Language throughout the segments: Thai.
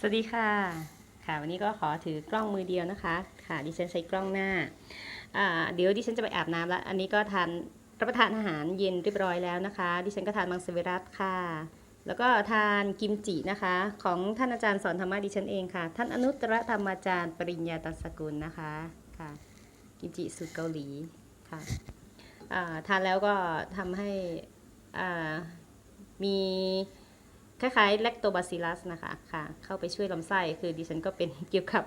สวัสดีค่ะ ค่ะ วันนี้ก็ขอถือกล้องมือเดียวนะคะ ค่ะ ดิฉันใช้กล้องหน้า อ่า เดี๋ยวดิฉันจะไปอาบน้ำแล้วอันนี้ก็ทานรับประทานอาหารเย็นเรียบร้อยแล้วนะคะ ดิฉันก็ทานมังสวิรัตค่ะ แล้วก็ทานกิมจินะคะ ของท่านอาจารย์สอนธรรมะดิฉันเองค่ะ ท่านอนุตตรธรรมอาจารย์ปริญญาตัสกุลนะคะ ค่ะ กิมจิสูตรเกาหลีค่ะ อ่า ทานแล้วก็ทำให้ อ่า มี คล้ายๆ l a c t o b a c i l l u s นะคะค่ะ เข้าไปช่วยลำไส้คือดิฉันก็เป็นเกี่ยวกับ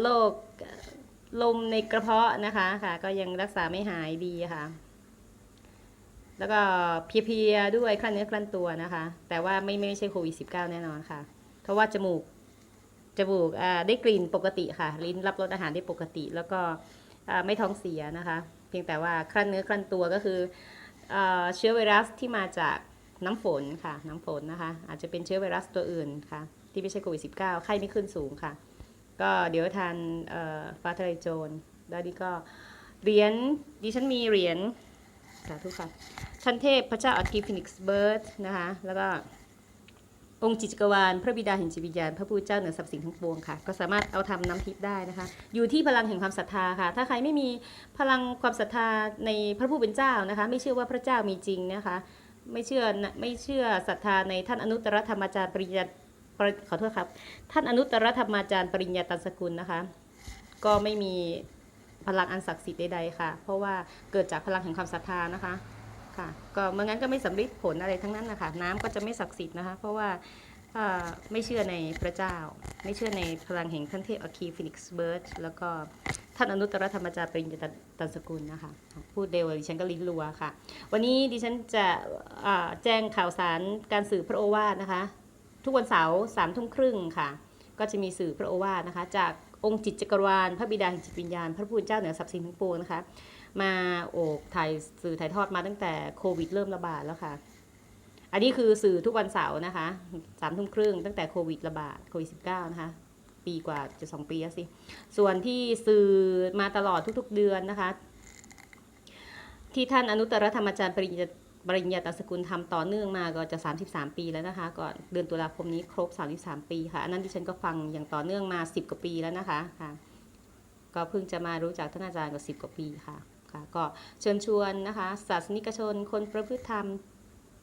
โรคลมในกระเพาะนะคะค่ะ ก็ยังรักษาไม่หายดีค่ะ แล้วก็เพียๆด้วยคลั่นเนื้อคลั่นตัวนะคะ แต่ว่าไม่ไม่ใช่โควิด -19 แน่นอนค่ะ เพราะว่าจมูกจมูกได้กลิ่นปกติค่ะ ลิ้นรับรสอาหารได้ปกติ แล้วก็ไม่ท้องเสียนะคะ เพียงแต่ว่าคลั่นเนื้อคลั่นตัวก็คือเชื้อไวรัสที่มาจาก น้ำฝนค่ะ น้ำฝนนะคะ อาจจะเป็นเชื้อไวรัสตัวอื่นค่ะ ที่ไม่ใช่โควิด -19 ไข้ไม่ขึ้นสูงค่ะ ก็เดี๋ยวทานฟ้าทะลายโจรแล้วนี่ก็เหรียญดิฉันมีเหรียญสาธุค่ะชั้นเทพพระเจ้าอัคคีฟินิกส์เบิร์ดนะคะ แล้วก็องค์จิตรกรวาลพระบิดาแห่งจิตวิญญาณพระผู้เจ้าเหนือสรรพสิ่งทั้งปวงค่ะ ก็สามารถเอาทำน้ำทิพย์ได้นะคะ อยู่ที่พลังแห่งความศรัทธาค่ะ ถ้าใครไม่มีพลังความศรัทธาในพระผู้เป็นเจ้านะคะ ไม่เชื่อว่าพระเจ้ามีจริงนะคะ ไม่เชื่อไม่เชื่อศรัทธาในท่านอนุตตรธรรมอาจารย์ปริญญาขอโทษครับ ท่านอนุตตรธรรมาจารย์ปริญญาตันสกุลนะคะ ก็ไม่มีพลังอันศักดิ์สิทธิ์ใดๆค่ะ เพราะว่าเกิดจากพลังแห่งความศรัทธานะคะค่ะก็เมื่องั้นก็ไม่สำเร็จผลอะไรทั้งนั้นนะคะน้ำก็จะไม่ศักดิ์สิทธิ์นะคะ เพราะว่าอ่าไม่เชื่อในพระเจ้า ไม่เชื่อในพลังแห่งท่านเทพอคีฟินิกส์เบิร์ดแล้วก็ ท่านอนุตตรธรรมอาจารย์ปริญญาตันสกุลนะคะพูดเร็วดิฉันก็ลิ้นรัวค่ะ วันนี้ดิฉันจะแจ้งข่าวสารการสื่อพระโอวาทนะคะ ทุกวันเสาร์สามทุ่มครึ่งค่ะ ก็จะมีสื่อพระโอวาทนะคะ จากองค์จิตจักรวาลพระบิดาแห่งจิตวิญญาณ พระผู้เป็นเจ้าเหนือสรรพสิ่งทั้งปวงนะคะ มาโอบถ่ายสื่อถ่ายทอดมาตั้งแต่โควิดเริ่มระบาดแล้วค่ะอันนี้คือสื่อทุกวันเสาร์นะคะสามทุ่มครึ่งตั้งแต่โควิดระบาดโควิดสิบเก้านะคะ ปีกว่าจะสองปีแล้วสิ ส่วนที่สื่อมาตลอดทุกๆเดือนนะคะ ที่ท่านอนุตตรธรรมอาจารย์ปริญญาปริญญาตสกุลทำต่อเนื่องมาก็จะ 33 ปีแล้วนะคะก่อนเดือนตุลาคมนี้ครบ 33 ปีค่ะอันนั้นที่ฉันก็ฟังอย่างต่อเนื่องมา 10 กว่าปีแล้วนะคะค่ะก็เพิ่งจะมารู้จักท่านอาจารย์ก็10 กว่าปีค่ะค่ะก็เชิญชวนนะคะศาสนิกชนคนประพฤติธรรม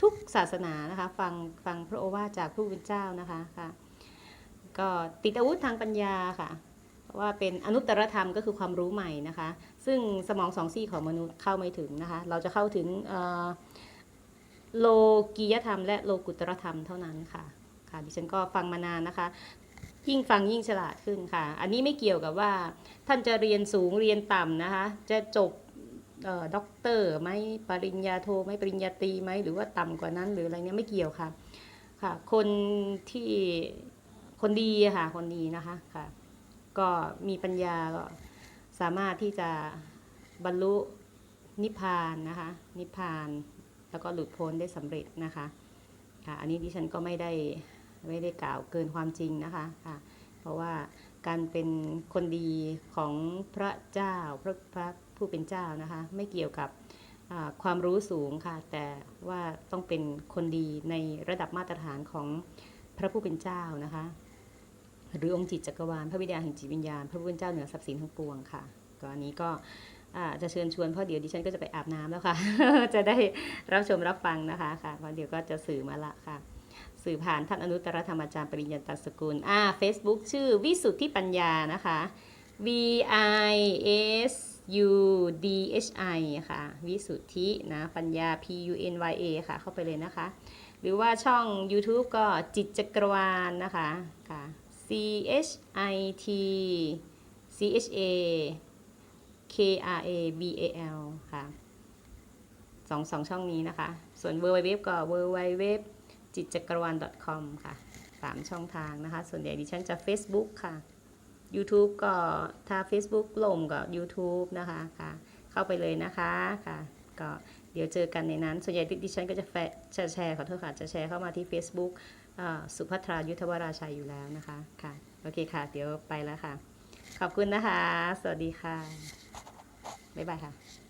ทุกศาสนานะคะ ฟังฟังพระโอวาทจากผู้เป็นเจ้านะคะค่ะ ก็ติดอาวุธทางปัญญาค่ะเพราะว่าเป็นอนุตตรธรรมก็คือความรู้ใหม่นะคะ ซึ่งสมองสองซี่ของมนุษย์เข้าไม่ถึงนะคะ เราจะเข้าถึงโลกียธรรม และโลกุตรธรรมเท่านั้นค่ะ ค่ะดิฉันก็ฟังมานานนะคะ ยิ่งฟังยิ่งฉลาดขึ้นค่ะ อันนี้ไม่เกี่ยวกับว่า ท่านจะเรียนสูงเรียนต่ำนะคะ จะจบออด็อกเตอร์ไหมปริญญาโทไหมปริญญาตรีไหมหรือว่าต่ำกว่านั้นหรืออะไรเนี้ยไม่เกี่ยวค่ะ ค่ะ คนที่ คนดีค่ะ คนดีนะคะค่ะ ก็มีปัญญาก็สามารถที่จะบรรลุนิพพานนะคะ นิพพานแล้วก็หลุดพ้นได้สำเร็จนะคะค่ะอันนี้ดิฉันก็ไม่ได้ไม่ได้กล่าวเกินความจริงนะคะค่ะ เพราะว่าการเป็นคนดีของพระเจ้าพระพระผู้เป็นเจ้านะคะ ไม่เกี่ยวกับความรู้สูงค่ะ แต่ว่าต้องเป็นคนดีในระดับมาตรฐานของพระผู้เป็นเจ้านะคะ หรือองค์จิตจักรวาลพระบิดาแห่งจิตวิญญาณ พระผู้เป็นเจ้าเหนือทรัพย์สินทั้งปวงค่ะก็อันนี้ก็จะเชิญชวนเพราะเดี๋ยวดิฉันก็จะไปอาบน้ำแล้วค่ะ จะได้รับชมรับฟังนะคะค่ะเพราะเดี๋ยวก็จะสื่อมาละค่ะ สื่อผ่านท่านอนุตตรธรรมอาจารย์ปริญญาตสกุลอ่า Facebook ชื่อวิสุทธิปัญญานะคะ V I S U D H I ค่ะ วิสุทธินะปัญญา P U N Y A ค่ะ เข้าไปเลยนะคะ หรือว่าช่อง YouTube ก็จิตจักรวาลนะคะค่ะ C H I T C H A K R A B A L ค่ะสองสองช่องนี้นะคะ ส่วน w w w ก็ w w w จิตจักรวาล .com ค่ะสามช่องทางนะคะ ส่วนใหญ่ดิฉันจะ Facebook ค่ะ YouTube ก็ถ้า Facebook ลงก็ YouTube นะคะค่ะ เข้าไปเลยนะคะค่ะ ก็เดี๋ยวเจอกันในนั้น ส่วนใหญ่ดิฉันก็จะแฟจะแชร์ขอโทษค่ะ จะแชร์เข้ามาที่ Facebook สุภัทรายุทธวราชัยอยู่แล้วนะคะค่ะโอเคค่ะ เดี๋ยวไปแล้วค่ะ ขอบคุณนะคะ สวัสดีค่ะ บ๊ายบายค่ะ